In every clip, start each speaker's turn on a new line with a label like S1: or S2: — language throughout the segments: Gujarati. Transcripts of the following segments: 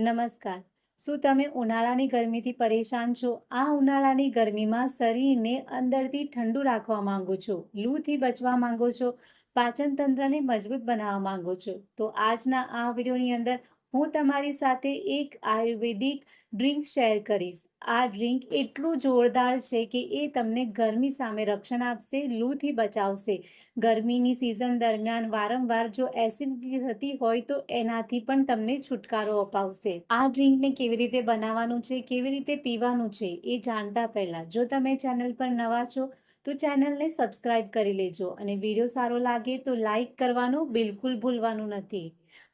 S1: નમસ્કાર. શું તમે ઉનાળાની ગરમીથી પરેશાન છો? આ ઉનાળાની ગરમીમાં શરીરને અંદરથી ઠંડુ રાખવા માંગો છો, લૂથી બચવા માંગો છો પાચન તંત્રને મજબૂત બનાવવા માંગો છો? તો આજના આ વિડીયોની અંદર હું તમારી સાથે એક આયુર્વેદિક ડ્રિંક શેર કરીશ. આ ડ્રિંક એટલું જોરદાર છે કે એ તમને ગરમી સામે રક્ષણ આપશે, લૂથી બચાવશે. ગરમીની સિઝન દરમિયાન વારંવાર જો એસિડિટી થતી હોય તો એનાથી પણ તમને છુટકારો અપાવશે. આ ડ્રિંકને કેવી રીતે બનાવવાનું છે, કેવી રીતે પીવાનું છે એ જાણતા પહેલાં જો તમે ચેનલ પર નવા છો તો ચેનલને સબસ્ક્રાઇબ કરી લેજો અને વીડિયો સારો લાગે તો લાઈક કરવાનું બિલકુલ ભૂલવાનું નથી.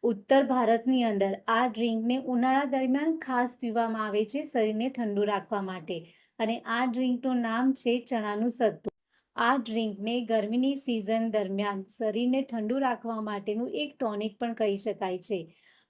S1: ઉત્તર ભારતની અંદર આ ડ્રિંકને ઉનાળા દરમિયાન ખાસ પીવામાં આવે છે શરીરને ઠંડુ રાખવા માટે અને આ ડ્રિંકનું નામ છે ચણાનું સત્તુ. આ ડ્રિંકને ગરમીની સિઝન દરમિયાન શરીરને ઠંડુ રાખવા માટેનું એક ટોનિક પણ કહી શકાય છે.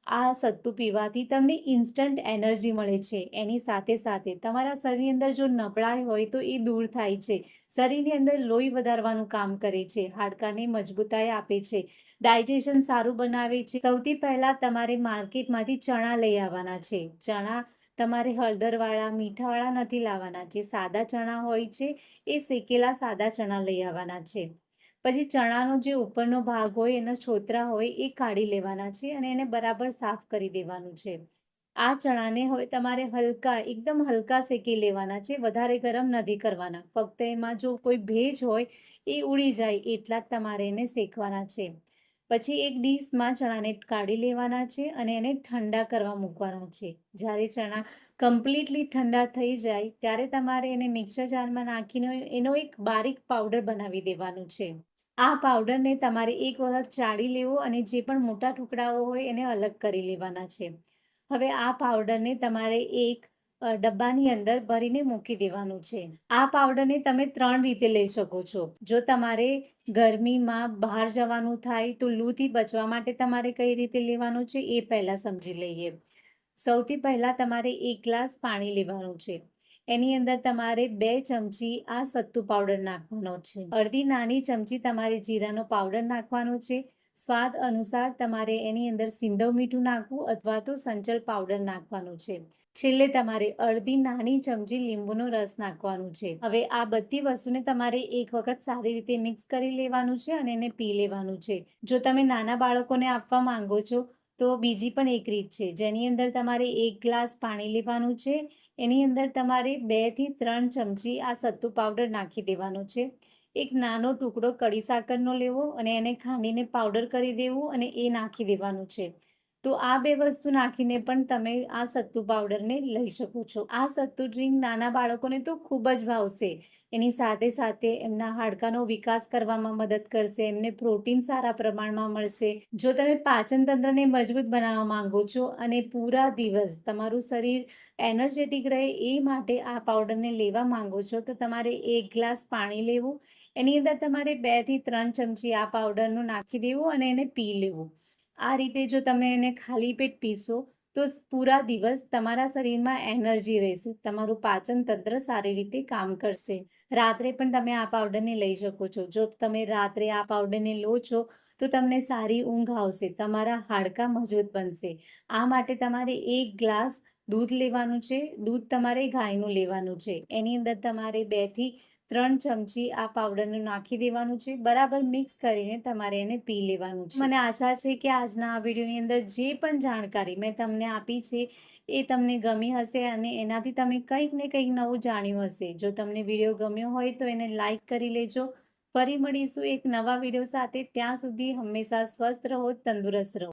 S1: આ સત્તુ પીવાથી તમને ઇન્સ્ટન્ટ એનર્જી મળે છે. એની સાથે સાથે તમારા શરીરની અંદર જો નબળાઈ હોય તો એ દૂર થાય છે. શરીરની અંદર લોહી વધારવાનું કામ કરે છે. હાડકાને મજબૂતાઈ આપે છે. ડાયજેશન સારું બનાવે છે. સૌથી પહેલાં તમારે માર્કેટમાંથી ચણા લઈ આવવાના છે. ચણા તમારે હળદરવાળા, મીઠાવાળા નથી લાવવાના. જે સાદા ચણા હોય છે, એ શેકેલા સાદા ચણા લઈ આવવાના છે. પછી ચણાનો જે ઉપરનો ભાગ હોય, એના છોતરા હોય, એ કાઢી લેવાના છે અને એને બરાબર સાફ કરી દેવાનું છે. આ ચણાને હવે તમારે હલકા, એકદમ હલકા શેકી લેવાના છે, વધારે ગરમ નથી કરવાના. ફક્ત એમાં જો કોઈ ભેજ હોય, એ ઉડી જાય એટલા જ તમારે એને શેકવાના છે. પછી એક ડીશમાં ચણાને કાઢી લેવાના છે અને એને ઠંડા કરવા મૂકવાના છે. જ્યારે ચણા કમ્પ્લીટલી ઠંડા થઈ જાય, ત્યારે તમારે એને મિક્સર જારમાં નાખીને એનો એક બારીક પાવડર બનાવી દેવાનું છે. આ પાવડરને તમારે એક વખત ચાળી લેવો અને જે પણ મોટા ટુકડાઓ હોય એને અલગ કરી લેવાના છે. હવે આ પાવડરને તમારે એક ડબ્બાની અંદર ભરીને મૂકી દેવાનું છે. આ પાવડરને તમે ત્રણ રીતે લઈ શકો છો. જો તમારે ગરમીમાં બહાર જવાનું થાય તો લૂથી બચવા માટે તમારે કઈ રીતે લેવાનું છે એ પહેલાં સમજી લઈએ. સૌથી પહેલાં તમારે એક ગ્લાસ પાણી લેવાનું છે. એની અંદર તમારે બે ચમચી આ સત્તુ પાવડર નાખવાનો છે. અડધી નાની ચમચી તમારે જીરાનો પાવડર નાખવાનો છે. સ્વાદ અનુસાર તમારે એની અંદર સિંધવ મીઠું નાખવું અથવા તો સંચલ પાવડર નાખવાનું છે. છેલ્લે તમારે અડધી નાની ચમચી લીંબુનો રસ નાખવાનું છે. હવે આ બધી વસ્તુને તમારે એક વખત સારી રીતે મિક્સ કરી લેવાનું છે અને એને પી લેવાનું છે. જો તમે નાના બાળકોને આપવા માંગો છો તો બીજી પણ એક રીત છે, જેની અંદર તમારે એક ગ્લાસ પાણી લેવાનું છે, એની અંદર તમારે બેથી ત્રણ ચમચી આ સત્તુ પાવડર નાખી દેવાનો છે. એક નાનો ટુકડો કડી સાકરનો લેવો અને એને ખાંડીને પાવડર કરી દેવું અને એ નાખી દેવાનું છે. તો આ બે વસ્તુ નાખીને પણ તમે આ સત્તુ પાવડરને લઈ શકો છો. આ સત્તુ ડ્રિંક નાના બાળકોને તો ખૂબ જ ભાવશે. એની સાથે સાથે એમના હાડકાનો વિકાસ કરવામાં મદદ કરશે, એમને પ્રોટીન સારા પ્રમાણમાં મળશે. જો તમે પાચન તંત્રને મજબૂત બનાવવા માંગો છો અને પૂરા દિવસ તમારું શરીર એનર્જેટિક રહે એ માટે આ પાવડરને લેવા માંગો છો, તો તમારે એક ગ્લાસ પાણી લેવું. એની અંદર તમારે બેથી ત્રણ ચમચી આ પાવડરનું નાખી દેવું અને એને પી લેવું. આ રીતે જો તમે એને ખાલી પેટ પીશો, તો પૂરા દિવસ તમારા શરીરમાં એનર્જી રહેશે. તમારું પાચન તંત્ર સારી રીતે કામ કરશે. રાત્રે પણ તમે આ પાવડરને લઈ શકો છો. જો તમે રાત્રે આ પાવડરને લો છો, તો તમને સારી ઊંઘ આવશે. તમારા હાડકાં મજબૂત બનશે. આ માટે તમારે એક ગ્લાસ દૂધ લેવાનું છે. દૂધ તમારે ગાયનું લેવાનું છે. એની અંદર તમારે બેથી ત્રણ ચમચી આ પાવડરનું નાખી દેવાનું છે. બરાબર મિક્સ કરીને તમારે એને પી લેવાનું છે. મને આશા છે કે આજના આ વિડીયોની અંદર જે પણ જાણકારી મેં તમને આપી છે, એ તમને ગમી હશે અને એનાથી તમે કંઈક ને કંઈક નવું જાણ્યું હશે. જો તમને વીડિયો ગમ્યો હોય તો એને લાઇક કરી લેજો. ફરી મળીશું એક નવા વીડિયો સાથે. ત્યાં સુધી હંમેશા સ્વસ્થ રહો, તંદુરસ્ત રહો.